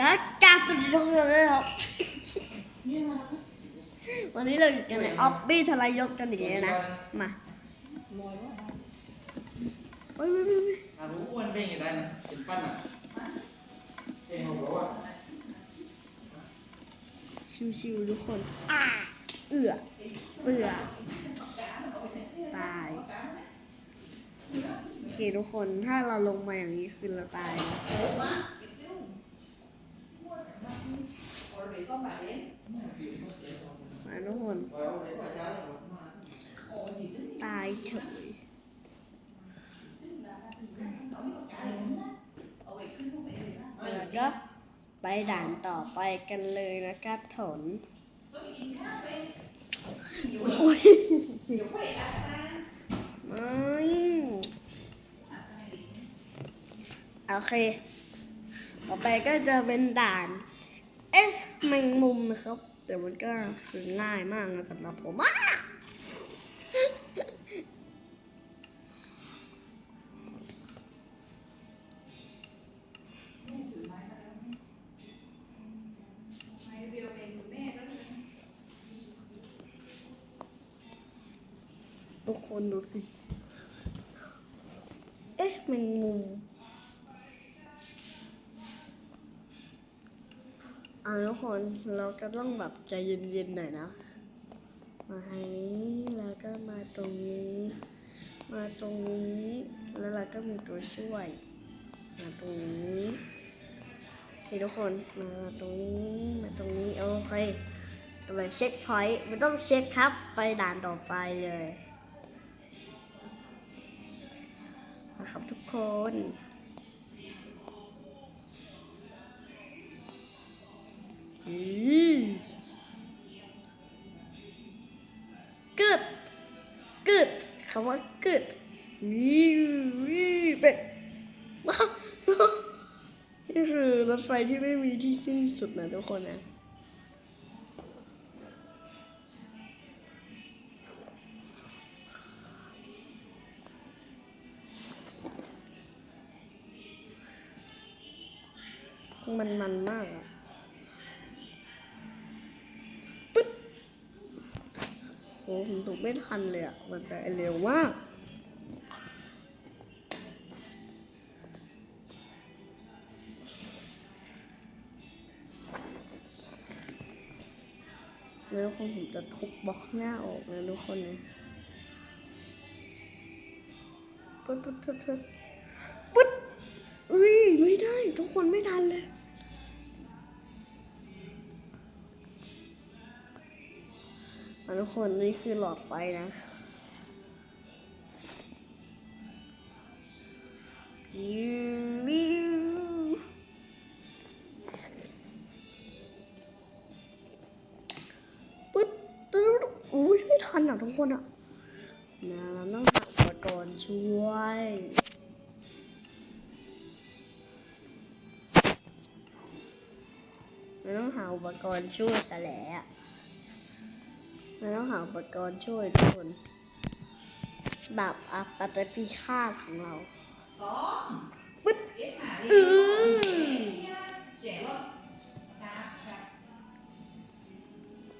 ก็กราบสวัสดีทุกคนเลยครับวันนี้เราอยู่กันในออฟบี้ทรายกกันอีกแล้วนะ มาโอ้ยไม่ไม่ไม่หารู้อ้วนได้ยังไงได้นะเป็นปั้นอะเองบอกว่าชิวๆทุกคน อ่า เอือเอือตายโอเคทุกคนถ้าเราลงมาอย่างนี้คือเราตายนะ มาทุกคน ตายเฉยแล้วก็ไปด่านต่อไปกันเลยนะครับถนโอ้ยไม่โอเค ต่อไปก็จะเป็นด่าน เอ๊ะแมงมุมนะครับ แต่มันก็คือง่ายมากนะสำหรับผมอะทุกคนดูสิ เอ๊ะแมงมุม อ่าทุกคนเราก็ต้องแบบใจเย็นๆหน่อยนะ มาทางนี้แล้วก็มาตรงนี้ มาตรงนี้ แล้วเราก็มีตัวช่วย มาตรงนี้นี่ทุกคนมาตรงนี้ มาตรงนี้โอเคตัวเช็คพอยต์ไม่ต้องเช็คครับไปด่านต่อไปเลยนะครับทุกคนำว่าเกึดวิววิวเป็นว้าวนี่คือรถไฟที่ไม่มีที่สิ้นสุดนะทุกคนนะมันมันมากอะ ผมถูกไม่ทันเลยอะมันไปเร็วมากแล้วทุกคนผมจะทุบบล็อกหน้าออกนะทุกคนนะปึ๊ดปึ๊ดปึ๊ดปึ๊ดปึ๊ดอุ้ยไม่ได้ ทุกคนไม่ทันเลย ทุกคนนี่คือหลอดไฟนะวิววิวปึ๊ดตึ๊ดอุ้ยไม่ทันอะทุกคนอะนะเราต้องหาอุปกรณ์ช่วยเราต้องหาอุปกรณ์ช่วยซะแล้ว เราต้องหาอุปกรณ์ช่วยทุกคนดับอัปปพิฆาตของเราปึ๊ดอือ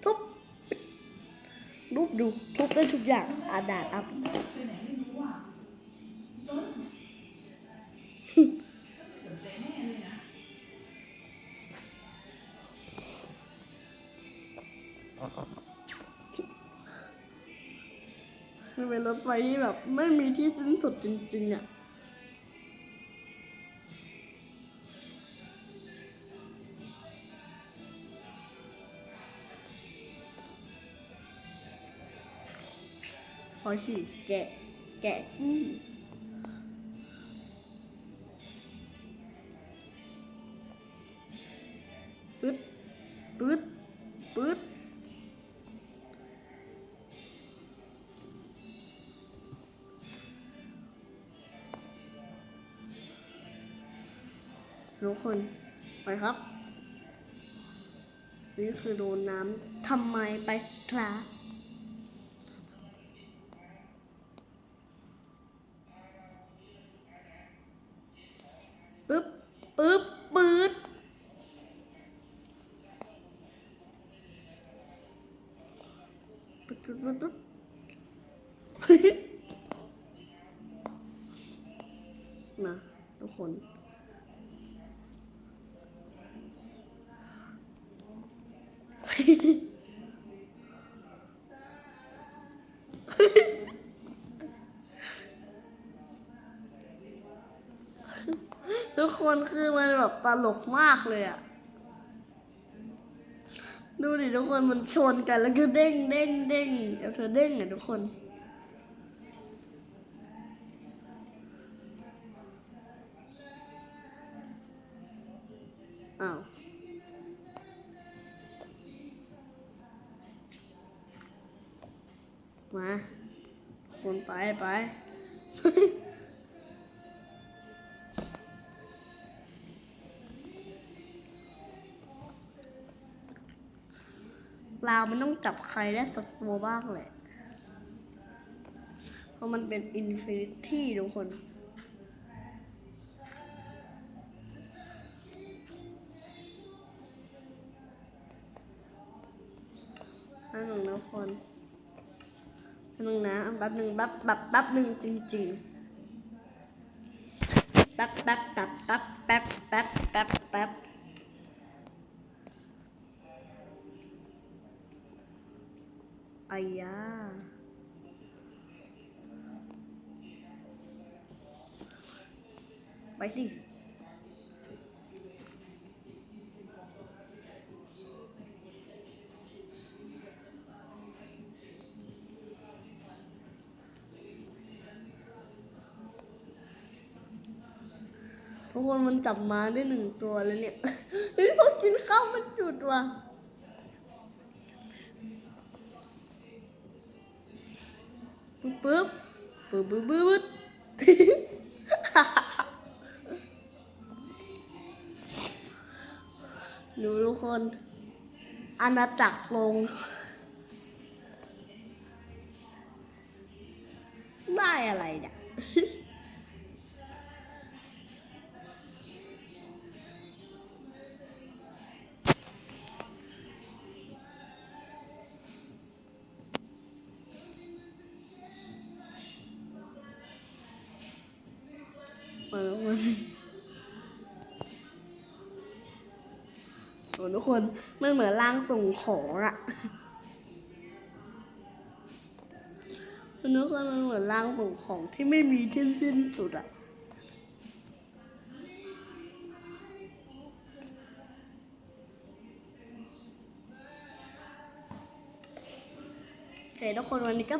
ทุบรูปดูทุบได้ทุกอย่างอาดาดอัพ มันเป็นรถไฟที่แบบไม่มีที่สิ้นสุดจริงๆอะพอสิแกะแกะอี้ ทุกคน ไปครับ นี่คือโดนน้ำทำไมไปคลาปึ๊บปึ๊บปื๊ดปึ๊บปึ๊บปึ๊บมาทุกคน ทุกคนคือมันแบบตลกมากเลยอะดูดิทุกคนมันชนกันแล้วก็เด้งเด้งเด้งเดี๋ยวเธอเด้งอะทุกคนอ้าว มาคนไปไปลาวมันต้องจับใครได้สักตัวบ้างแหละ เพราะมันเป็นอินฟินิตี้ทุกคน อันหนึ่งนะคน นหนึ่งนะแป๊บหนึ่งแป๊บแป๊บแป๊บหนึ่งจริงๆแป๊บแป๊บแป๊บแป๊บแป๊บแป๊บแป๊บแป๊บอายาไปสิ คนมันจับมาได้หนึ่งตัวแล้วเนี่ยเฮ้ยพอกินข้าวมันจุดว่ะปึ๊บปึ๊บปึ๊บปึ๊บปึ๊บดูทุกคนอาณาจักรลง ได้อะไรเนี่ย เออมันโอ้ทุกคน มันเหมือนร่างส่งของอะทุกคนมันเหมือนร่างส่งของที่ไม่มีที่สิ้นสุดอะโอเคทุกคนวันนี้ก็